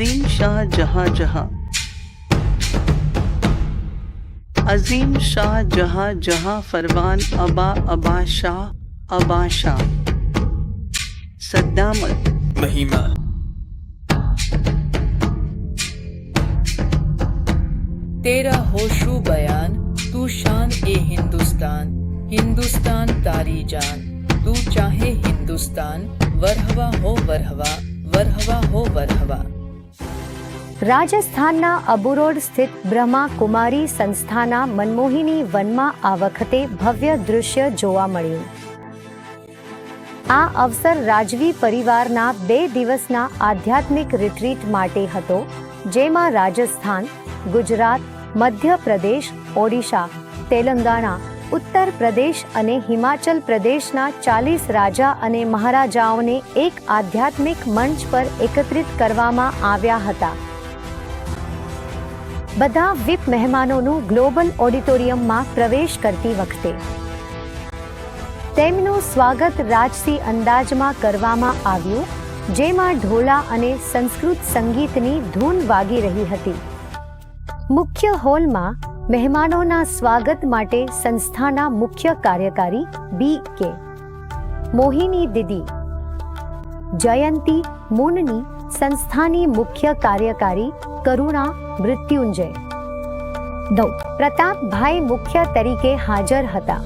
अजीम शाह जहाँ जहाँ। अजीम शाह जहाँ जहाँ फरमान अबा अबा शाह अबा शाह। सद्दामत महिमा। तेरा होशू बयान तू शान ए हिंदुस्तान हिंदुस्तान तारी जान। तू चाहे हिंदुस्तान वरहवा हो वरहवा वरहवा हो वरहवा। રાજસ્થાનના અબુરોડ સ્થિત બ્રહ્મા કુમારી સંસ્થાના મનમોહિની વનમાં આ વખતે ભવ્ય દૃશ્ય જોવા મળ્યું. આ અવસર રાજવી પરિવારના બે દિવસના આધ્યાત્મિક રિટ્રીટ માટે હતો, જેમાં રાજસ્થાન, ગુજરાત, મધ્યપ્રદેશ, ઓડિશા, તેલંગાણા, ઉત્તર પ્રદેશ અને હિમાચલ પ્રદેશના ચાલીસ રાજા અને મહારાજાઓને એક આધ્યાત્મિક મંચ પર એકત્રિત કરવામાં આવ્યા હતા. બધા વિપ મહેમાનોનું ગ્લોબલ ઓડિટોરિયમમાં પ્રવેશ કરતી વખતે. તેમનું સ્વાગત રાજસી અંદાજમાં કરવામાં આવ્યું, જેમાં ઢોલા અને સંસ્કૃત સંગીતની ધૂન વાગી રહી હતી. મુખ્ય હોલમાં મહેમાનોના સ્વાગત માટે સંસ્થાના મુખ્ય કાર્યકારી બી કે. મોહિની દીદી. જયંતી મુનની સંસ્થાની મુખ્ય કાર્યકારી કરુણા મૃત્યુંજય. નવ પ્રતાપભાઈ મુખ્ય તરીકે હાજર હતા.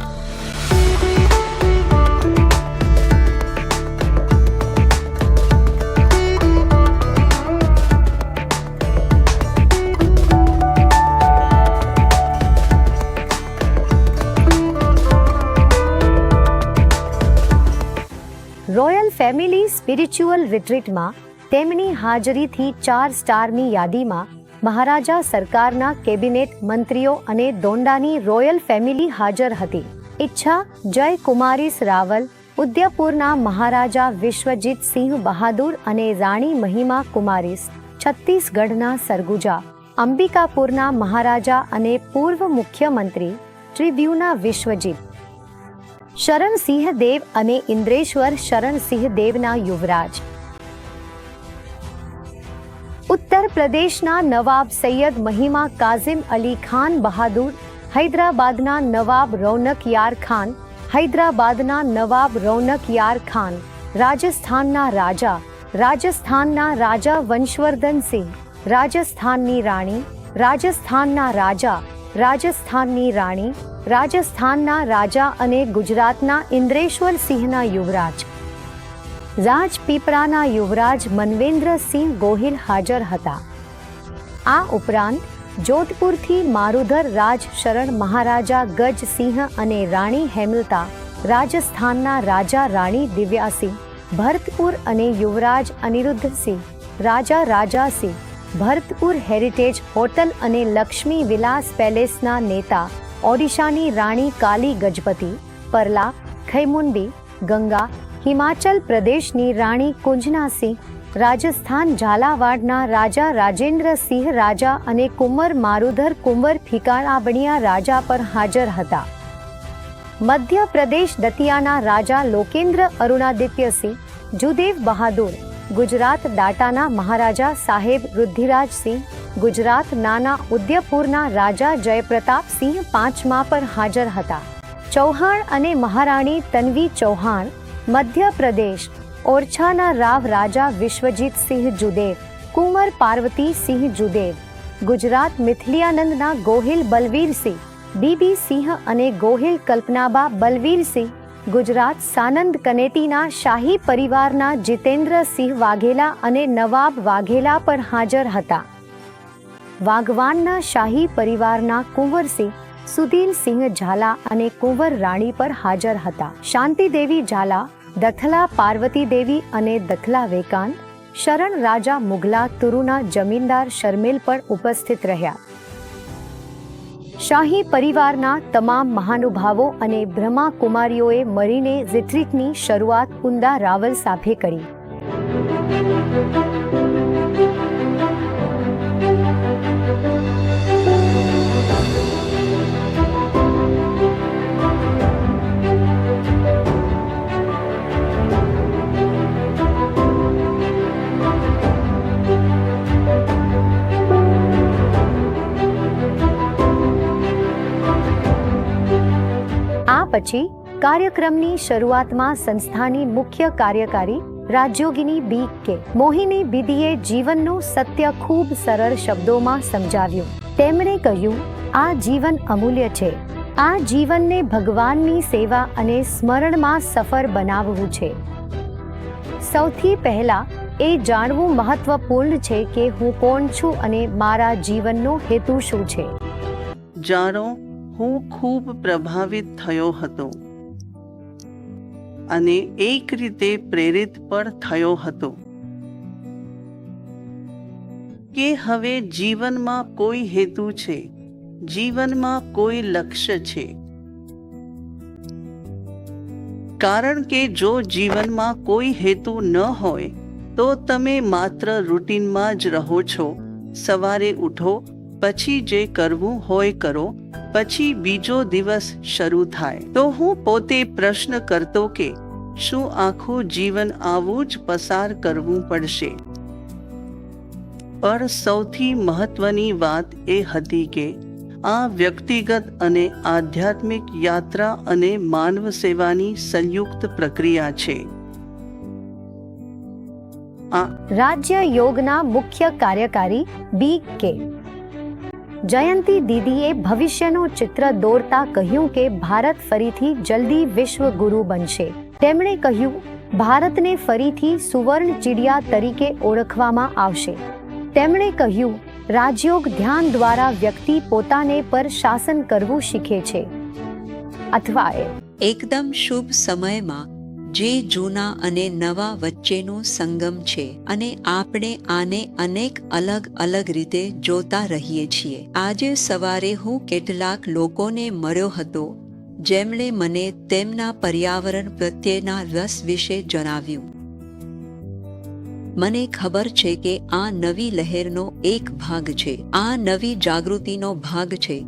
રોયલ ફેમિલી સ્પિરિચ્યુઅલ રિટ્રીટમાં તેમની હાજરીથી ચાર સ્ટારની યાદીમાં મહારાજા સરકારના કેબિનેટ મંત્રીઓ અને દોંડાની રોયલ ફેમિલી હાજર હતી. ઈચ્છા જય કુમારીસ રાવલ, ઉદયપુરના મહારાજા વિશ્વજીત સિંહ બહાદુર અને રાણી મહિમા કુમારીસ, છત્તીસગઢના સરગુજા, અંબિકાપુરના મહારાજા અને પૂર્વ મુખ્યમંત્રી ટ્રિબ્યુના વિશ્વજીત. શરણસિંહ દેવ અને ઇન્દ્રેશ્વર શરણસિંહ દેવના યુવરાજ. ઉત્તર પ્રદેશના નવાબ સૈયદ મહિમા કાઝિમ અલી ખાન બહાદુર, હૈદરાબાદના નવાબ રૌનક યાર ખાન, હૈદરાબાદના નવાબ રૌનક યાર ખાન, રાજસ્થાનના રાજા રાજસ્થાનના રાજા વંશવર્ધન સિંહ, રાજસ્થાનની રાણી, રાજસ્થાનના રાજા, રાજસ્થાનની રાણી, રાજસ્થાનના રાજા અને ગુજરાતના ઇન્દ્રેશ્વર સિંહના યુવરાજ. રાજપીપળાના યુવરાજ મનવેન્દ્રસિંહ ગોહિલ હાજર હતા. આ ઉપરાંત જોધપુરથી મારુધર રાજ શરણ મહારાજા ગજસિંહ અને રાણી હેમલતા, રાજસ્થાનના રાજા રાણી દિવ્યાસિંહ, ભરતપુર અને યુવરાજ અનિરુદ્ધસિંહ, રાજા રાજાસિંહ, ભરતપુર હેરિટેજ હોટલ અને લક્ષ્મી વિલાસ પેલેસના નેતા ઓડિશાની રાણી કાલી ગજપતિ, પરલા, ખૈમુંડી, ગંગા હિમાચલ પ્રદેશની રાણી કુંજનાસિંહ, રાજસ્થાન ઝાલાવાડના રાજા રાજેન્દ્રસિંહ રાજા અને કુંવર મારુધર કુંવર ફિકાળાબણિયા રાજા પર હાજર હતા. મધ્યપ્રદેશ દતિયાના રાજા લોકેન્દ્ર અરુણાદિત્યસિંહ, જુદેવ બહાદુર, ગુજરાત દાટાના મહારાજા સાહેબ રુદ્ધિરાજસિંહ ગુજરાત નાના ઉદયપુરના રાજા જયપ્રતાપસિંહ પાંચમા પર હાજર હતા. ચૌહાણ અને મહારાણી તન્વી ચૌહાણ મધ્યપ્રદેશ, ઓરછાના રાવ રાજા વિશ્વજીતસિંહ જુદેવ કુંવર પાર્વતી સિંહ જુદેવ ગુજરાત મિથિલિયાનંદના ગોહિલ બલવીરસિંહ બીબી સિંહ અને ગોહિલ કલ્પનાબા બલવીરસિંહ ગુજરાત સાનંદ કનેટીના શાહી પરિવારના જીતેન્દ્રસિંહ વાઘેલા અને નવાબ વાઘેલા પર હાજર હતા. વાઘવાનના શાહી પરિવારના કુંવરસિંહ સુધીરસિંહ ઝાલા અને કુંવર રાણી પર હાજર હતા. શાંતિદેવી ઝાલા, દથલા પાર્વતી દેવી અને દખલા વેકાન શરણ રાજા મુગલા તુરુના જમીનદાર શર્મિલ પણ ઉપસ્થિત રહ્યા. શાહી પરિવારના તમામ મહાનુભાવો અને બ્રહ્મા કુમારીઓએ મળીને રિટ્રીટની શરૂઆત કુંદા રાવલ સાથે કરી. પછી કાર્યક્રમની શરૂઆતમાં સંસ્થાની મુખ્ય કાર્યકારી રાજયોગિની બી કે મોહિની બીદીએ જીવનનું સત્ય ખૂબ સરળ શબ્દોમાં સમજાવ્યું. તેમણે કહ્યું, આ જીવન અમૂલ્ય છે. આ જીવનને ભગવાનની સેવા અને સ્મરણમાં સફળ બનાવવું છે. સૌથી પહેલા એ જાણવું મહત્વપૂર્ણ છે કે હું કોણ છું અને મારા જીવનનો હેતુ શું છે. જાણો હું ખૂબ પ્રભાવિત થયો હતો. અને એક રીતે પ્રેરિત પણ થયો હતો. કે હવે જીવનમાં કોઈ હેતુ છે, જીવનમાં કોઈ લક્ષ્ય છે. કારણ કે જો જીવનમાં કોઈ હેતુ ન હોય, તો તમે માત્ર રૂટીનમાં જ રહો છો. સવારે ઉઠો પછી જે કરવું હોય કરો, પછી બીજો દિવસ શરૂ થાય. તો હું પોતે પ્રશ્ન કરતો કે, શું આખું જીવન આવું જ પસાર કરવું પડશે? પણ સૌથી મહત્વની વાત એ હતી કે, આ વ્યક્તિગત અને આધ્યાત્મિક યાત્રા અને માનવ સેવાની સંયુક્ત પ્રક્રિયા છે. રાજ્ય યોગના મુખ્ય કાર્યકારી બી કે. જયંતી દીદીએ ભવિષ્યનું ચિત્ર દોરતા કહ્યું કે ભારત ફરીથી જલ્દી વિશ્વ ગુરુ બનશે. તેમણે કહ્યું, ભારતને ફરીથી સુવર્ણ ચિડિયા તરીકે ઓળખવામાં આવશે. તેમણે કહ્યું, રાજયોગ ધ્યાન દ્વારા વ્યક્તિ પોતાને પર શાસન કરવું શીખે છે. અથવા એકદમ શુભ સમયમાં જે જૂના અને નવા વચ્ચેનો સંગમ છે અને આપણે આને અનેક અલગ અલગ રીતે જોતા રહીએ છીએ. આજે સવારે હું કેટલાક લોકોને મળ્યો હતો, જેમણે મને તેમના પર્યાવરણ પ્રત્યેના રસ વિશે જણાવ્યું. મને ખબર છે કે આ નવી લહેરનો એક ભાગ છે. આ નવી જાગૃતિનો ભાગ છે,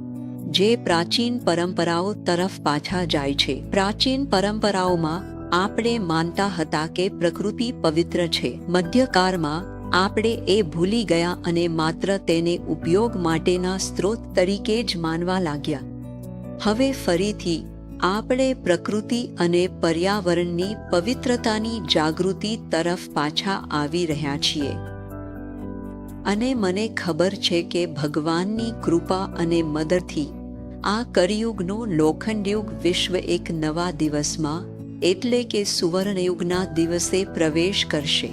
જે પ્રાચીન પરંપરાઓ તરફ પાછા જાય છે. પ્રાચીન પરંપરાઓમાં આપણે માનતા હતા કે પ્રકૃતિ પવિત્ર છે. મધ્યકાળમાં આપણે એ ભૂલી ગયા અને માત્ર તેને ઉપયોગ માટેના સ્ત્રોત તરીકે જ માનવા લાગ્યા. હવે ફરીથી, આપણે પ્રકૃતિ અને પર્યાવરણની પવિત્રતાની જાગૃતિ તરફ પાછા આવી રહ્યા છીએ. અને મને ખબર છે કે ભગવાનની કૃપા અને મદદથી આ કરિયુગનો લોખંડયુગ વિશ્વ એક નવા દિવસમાં એટલે કે સુવર્ણયુગના દિવસે પ્રવેશ કરશે.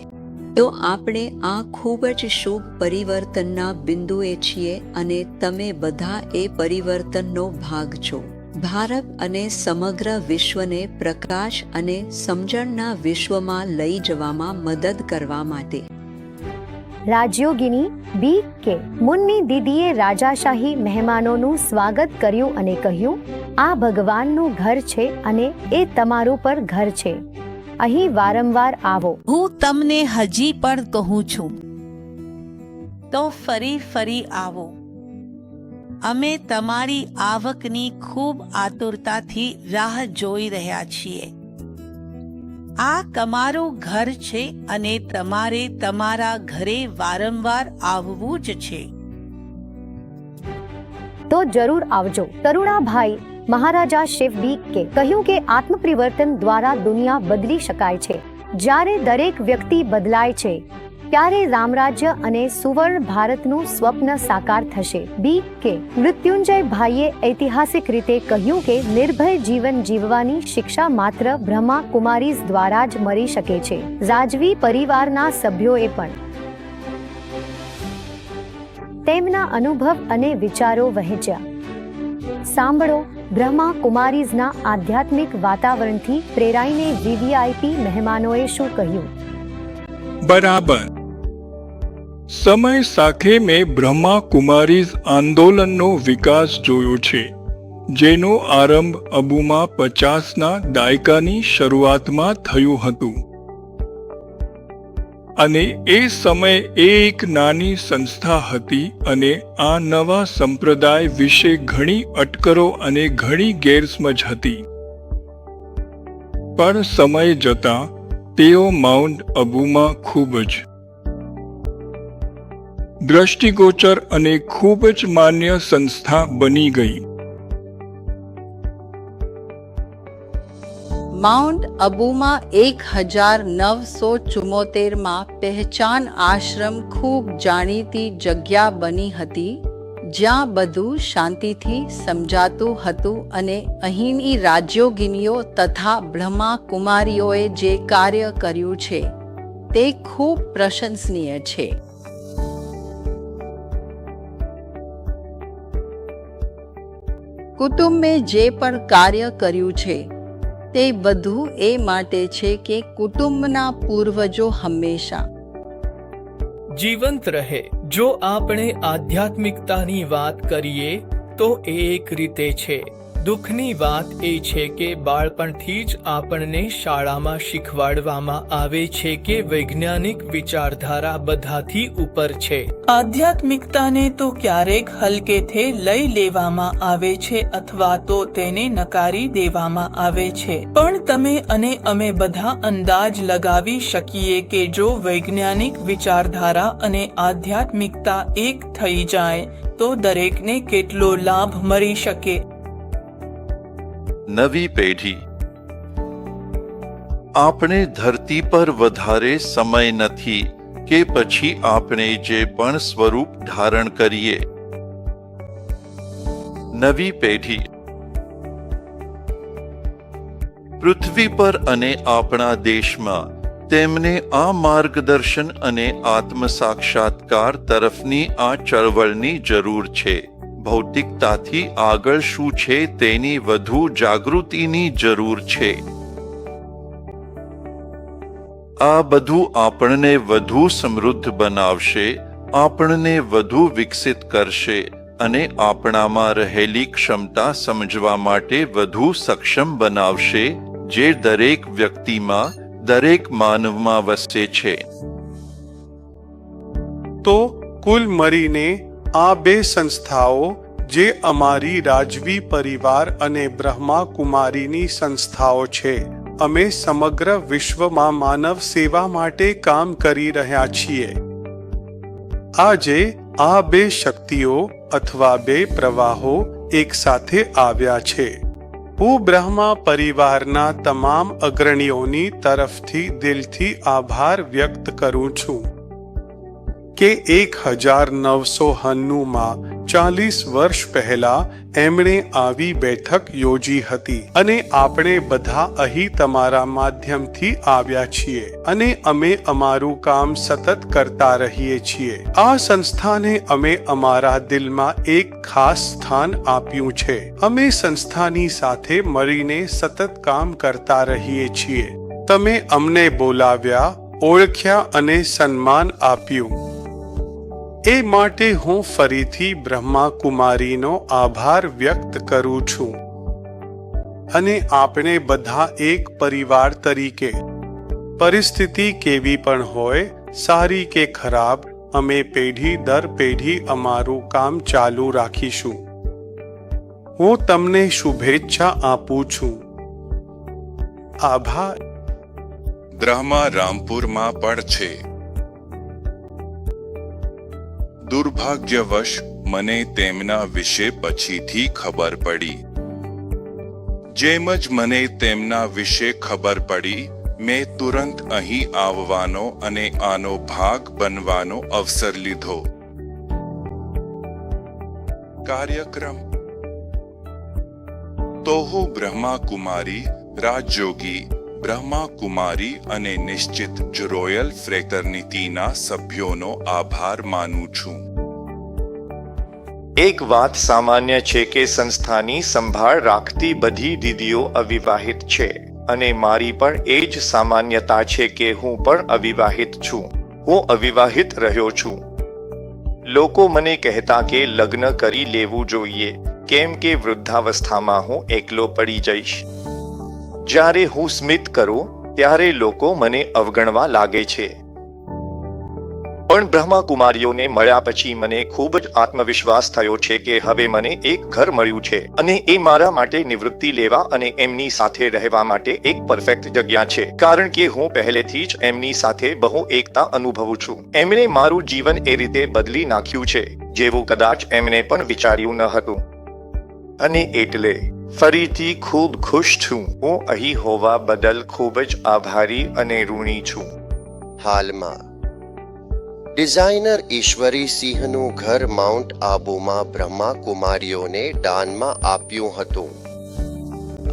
તો આપણે આ ખૂબ જ શુભ પરિવર્તનના બિંદુએ છીએ અને તમે બધા એ પરિવર્તનનો ભાગ છો. ભારત અને સમગ્ર વિશ્વને પ્રકાશ અને સમજણના વિશ્વમાં લઈ જવામાં મદદ કરવા માટે. રાજયોગિની બી કે મુન્ની દીદીએ રાજાશાહી મહેમાનોનું સ્વાગત કર્યું અને કહ્યું, આ ભગવાનનું ઘર છે અને એ તમારું પર ઘર છે. અહીં વારંવાર આવો. હું તમને હજી પણ કહું છું. તો ફરી ફરી આવો. અમે તમારી આવકની ખૂબ આતુરતાથી રાહ જોઈ રહ્યા છીએ. આ તમારું ઘર છે અને તમારે તમારા ઘરે વારંવાર આવવું જ છે. તો જરૂર આવજો. તરુણાભાઈ મહારાજા શિવ કે કહ્યું કે આત્મપરિવર્તન દ્વારા દુનિયા બદલી શકાય છે. જ્યારે દરેક વ્યક્તિ બદલાય છે ત્યારે રામરાજ્ય અને સુવર્ણ ભારતનું સ્વપ્ન સાકાર થશે. બી કે મૃત્યુંજય ભાઈએ ઐતિહાસિક રીતે કહ્યું કે નિર્ભય જીવન જીવવાની શિક્ષા માત્ર બ્રહ્મા કુમારીઝ દ્વારા જ મળી શકે છે. રાજવી પરિવારના સભ્યોએ પણ. તેમના અનુભવ અને વિચારો વહેંચ્યા. સાંભળો, બ્રહ્મા કુમારીઝના આધ્યાત્મિક વાતાવરણથી પ્રેરાઈને વીવીઆઈપી મહેમાનોએ શું કહ્યું? બરાબર. સમય સાથે મેં બ્રહ્મા કુમારીઝ આંદોલનનો વિકાસ જોયો છે, જેનો આરંભ અબુમાં પચાસના દાયકાની શરૂઆતમાં થયું હતું. અને એ સમયે એક નાની સંસ્થા હતી અને આ નવા સંપ્રદાય વિશે ઘણી અટકરો અને ઘણી ગેરસમજ હતી. પણ સમય જતા તેઓ માઉન્ટ અબુમાં ખૂબ જ દ્રષ્ટિગોચર અને ખૂબ જ માન્ય સંસ્થા બની ગઈ. માઉન્ટ અબુમાં એક હજાર નવસો ચુમ્મોતેરમાં પહેચાન આશ્રમ ખૂબ જાણીતી જગ્યા બની હતી, જ્યાં બધું શાંતિથી સમજાતું હતું અને અહીંની રાજ્યોગિનીઓ તથા બ્રહ્મા કુમારીઓએ જે કાર્ય કર્યું છે, તે ખૂબ પ્રશંસનીય છે. કુટુંબે જે પણ કાર્ય કર્યું છે, તે બધું એ માટે છે કે કુટુંબના પૂર્વજો હંમેશા. જીવંત રહે. જો આપણે આધ્યાત્મિકતાની વાત કરીએ, તો એ એક રીતે છે. દુઃખની વાત એ છે કે બાળપણથી જ આપણને શાળામાં શીખવાડવામાં આવે છે કે વૈજ્ઞાનિક વિચારધારા બધાથી ઉપર છે. આધ્યાત્મિકતાને તો ક્યારેક હલકેથી લઈ લેવામાં આવે છે અથવા તો તેને નકારી દેવામાં આવે છે. પણ તમે અને અમે બધા અંદાજ લગાવી શકીએ કે જો વૈજ્ઞાનિક વિચારધારા અને આધ્યાત્મિકતા એક થઈ જાય, તો દરેકને કેટલો લાભ મળી શકે? નવી પેઢી. આપણે ધરતી પર વધારે સમય નથી કે પછી આપણે જે પણ સ્વરૂપ ધારણ કરીએ. નવી પેઢી. પૃથ્વી પર અને આપણા દેશમાં તેમને આ માર્ગદર્શન અને આત્મ સાક્ષાત્કાર તરફની આ ચળવળની જરૂર છે. ભૌતિકતાથી આગળ શું છે તેની વધુ જાગૃતિની જરૂર છે. આ બધું આપણને વધુ સમૃદ્ધ બનાવશે, આપણને વધુ વિકસિત કરશે અને આપણામાં રહેલી ક્ષમતા સમજવા માટે વધુ સક્ષમ બનાવશે, જે દરેક વ્યક્તિમાં, દરેક માનવમાં વસે છે. તો કુલ મળીને આ બે સંસ્થાઓ જે અમારી રાજવી પરિવાર અને બ્રહ્મા કુમારીની સંસ્થાઓ છે, અમે સમગ્ર વિશ્વમાં માનવ સેવા માટે કામ કરી રહ્યા છીએ. આજે આ બે શક્તિઓ અથવા બે પ્રવાહો એકસાથે આવ્યા છે. હું બ્રહ્મા પરિવારના તમામ અગ્રણીઓની તરફથી દિલથી આભાર વ્યક્ત કરું છું. કે એક હજાર નવસો હન્નુમાં ચાલીસ વર્ષ પહેલા એમણે આવી બેઠક યોજી હતી અને આપણે બધા અહીં તમારા માધ્યમથી આવ્યા છીએ અને અમે અમારું કામ સતત કરતા રહીએ છીએ. આ સંસ્થાને અમે અમારા દિલમાં એક ખાસ સ્થાન આપ્યું છે. અમે સંસ્થાની સાથે મળીને સતત કામ કરતા રહીએ છીએ. તમે અમને બોલાવ્યા, ઓળખ્યા અને સન્માન આપ્યું. એ માટે હું ફરીથી બ્રહ્મા કુમારીનો આભાર વ્યક્ત કરું છું. અને આપણે બધા એક પરિવાર તરીકે. પરિસ્થિતિ કેવી પણ હોય, સારી કે ખરાબ, અમે પેઢી દર પેઢી અમારું કામ ચાલુ રાખીશું. હું તમને શુભેચ્છા આપું છું. આભાર. બ્રહ્મા રામપુરમાં પણ છે. દુર્ભાગ્યવશ, મને તેમના વિશે પછીથી ખબર પડી. જેમ જ મને તેમના વિશે ખબર પડી, મેં તુરંત અહીં આવવાનો અને આનો ભાગ બનવાનો અવસર લીધો. કાર્યક્રમ. તો હું બ્રહ્મા કુમારી રાજયોગી બ્રહ્મા કુમારી અને નિશ્ચિત રોયલ ફ્રેટર્નિટીના સભ્યોનો આભાર માનું છું. એક વાત સામાન્ય છે કે સંસ્થાની સંભાળ રાખતી બધી દીદીઓ અવિવાહિત છે અને મારી પણ એ જ સામાન્યતા છે કે હું પણ અવિવાહિત છું. હું અવિવાહિત રહ્યો છું. લોકો મને કહેતા કે લગ્ન કરી લેવું જોઈએ, કેમ કે વૃદ્ધાવસ્થામાં હું એકલો પડી જઈશ. જ્યારે હું સ્મિત કરું, ત્યારે લોકો મને અવગણવા લાગે છે. પણ બ્રહ્માકુમારીઓને મળ્યા પછી મને ખૂબ જ આત્મવિશ્વાસ થયો છે કે હવે મને એક ઘર મળ્યું છે અને એ મારા માટે નિવૃત્તિ લેવા અને એમની સાથે રહેવા માટે એક પરફેક્ટ જગ્યા છે. કારણ કે હું પહેલેથી જ એમની સાથે બહુ એકતા અનુભવું છું. એમણે મારું જીવન એ રીતે બદલી નાખ્યું છે, જેવું કદાચ એમને પણ વિચાર્યું ન હતું. અને એટલે ફરીથી ખૂબ ખુશ છું. હું અહીં હોવા બદલ ખૂબ જ આભારી અને ઋણી છું. હાલમાં, ડિઝાઇનર ઈશ્વરી સિંહનું ઘર માઉન્ટ આબુમાં બ્રહ્મા કુમારીઓને દાનમાં આપ્યું હતું.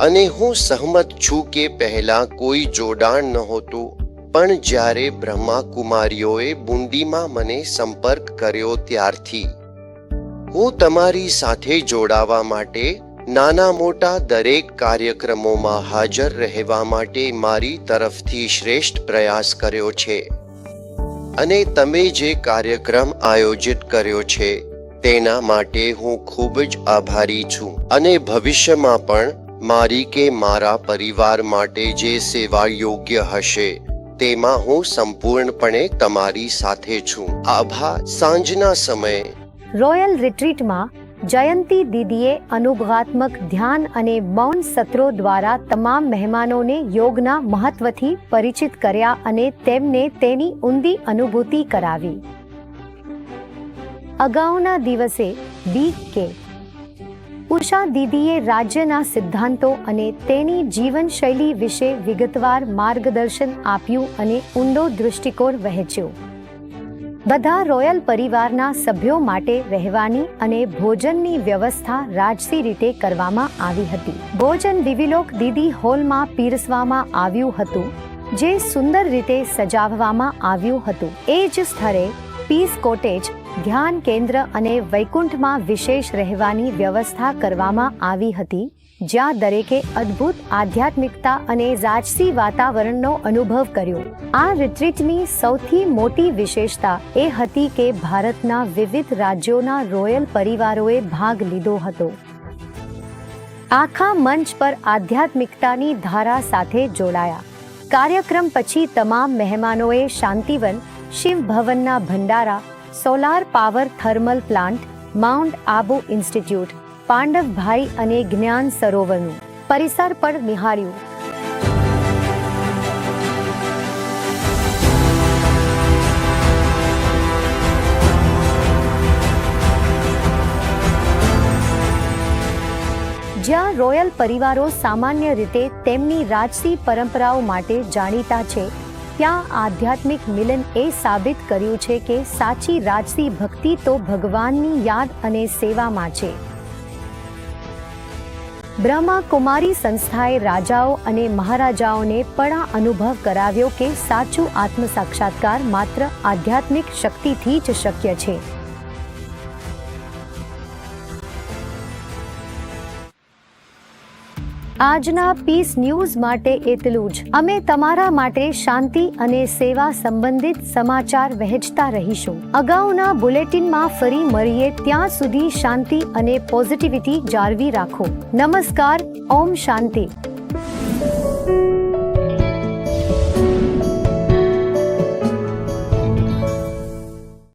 અને હું સહમત છું કે પહેલા કોઈ જોડાણ નહોતું, પણ જ્યારે બ્રહ્મા કુમારીઓએ બુંડીમાં મને સંપર્ક કર્યો ત્યારથી. હું તમારી સાથે જોડાવા માટે નાના મોટા દરેક કાર્યક્રમોમાં હાજર રહેવા માટે મારી તરફથી શ્રેષ્ઠ પ્રયાસ કર્યો છે. અને તમે જે કાર્યક્રમ આયોજિત કર્યો છે, તેના માટે હું ખૂબ જ આભારી છું. અને ભવિષ્યમાં પણ મારી કે મારા પરિવાર માટે જે સેવા યોગ્ય હશે, તેમાં હું સંપૂર્ણપણે તમારી સાથે છું. આભા, સાંજના સમયે. રોયલ રિટ્રીટમાં જયંતી દીદીએ અનુભવાત્મક ધ્યાન અને મૌન સત્રો દ્વારા તમામ મહેમાનોને યોગના મહત્વથી પરિચિત કર્યા અને તેમને તેની ઊંડી અનુભૂતિ કરાવી. અગાઉના દિવસે બી કે. ઉષા દીદીએ રાજ્યના સિદ્ધાંતો અને તેની જીવનશૈલી વિશે વિગતવાર માર્ગદર્શન આપ્યું અને ઊંડો દૃષ્ટિકોણ વહેંચ્યો. બધા રોયલ પરિવારના સભ્યો માટે રહેવાની અને ભોજનની વ્યવસ્થા રાજસી રીતે કરવામાં આવી હતી. ભોજન દિવિલોક દીદી હોલમાં પીરસવામાં આવ્યું હતું, જે સુંદર રીતે સજાવવામાં આવ્યું હતું. એ જ સ્થળે પીસ કોટેજ, ધ્યાન કેન્દ્ર અને વૈકુંઠમાં વિશેષ રહેવાની વ્યવસ્થા કરવામાં આવી હતી. જ્યાં દરેકે અદ્ભુત આધ્યાત્મિકતા અને રાજસી વાતાવરણનો અનુભવ કર્યો. આ રિટ્રીટની સૌથી મોટી વિશેષતા એ હતી કે ભારતના વિવિધ રાજ્યોના રોયલ પરિવારોએ ભાગ લીધો હતો. આખા મંચ પર આધ્યાત્મિકતાની ધારા સાથે જોડાયા. કાર્યક્રમ પછી તમામ મહેમાનોએ શાંતિવન શિવ ભવનના Bhandara, solar power thermal plant, mount Abu institute પાંડવભાઈ અને જ્ઞાન સરોવરનું પરિસર પણ નિહાળ્યું. જ્યાં રોયલ પરિવારો સામાન્ય રીતે તેમની રાજસી પરંપરાઓ માટે જાણીતા છે, ત્યાં આધ્યાત્મિક મિલન એ સાબિત કર્યું છે કે સાચી રાજસી ભક્તિ તો ભગવાનની યાદ અને સેવામાં છે. બ્રહ્મા કુમારી સંસ્થાએ રાજાઓ અને મહારાજાઓને પણ આ અનુભવ કરાવ્યો કે સાચું આત્મ સાક્ષાત્કાર માત્ર આધ્યાત્મિક શક્તિથી જ શક્ય છે. આજના પીસ ન્યૂઝ માટે એટલું જ. અમે તમારા માટે શાંતિ અને સેવા સંબંધિત સમાચાર વહેંચતા રહીશું. અગાઉના બુલેટિનમાં ફરી મળીએ ત્યાં સુધી શાંતિ અને પોઝિટિવિટી જાળવી રાખો. નમસ્કાર, ઓમ શાંતિ.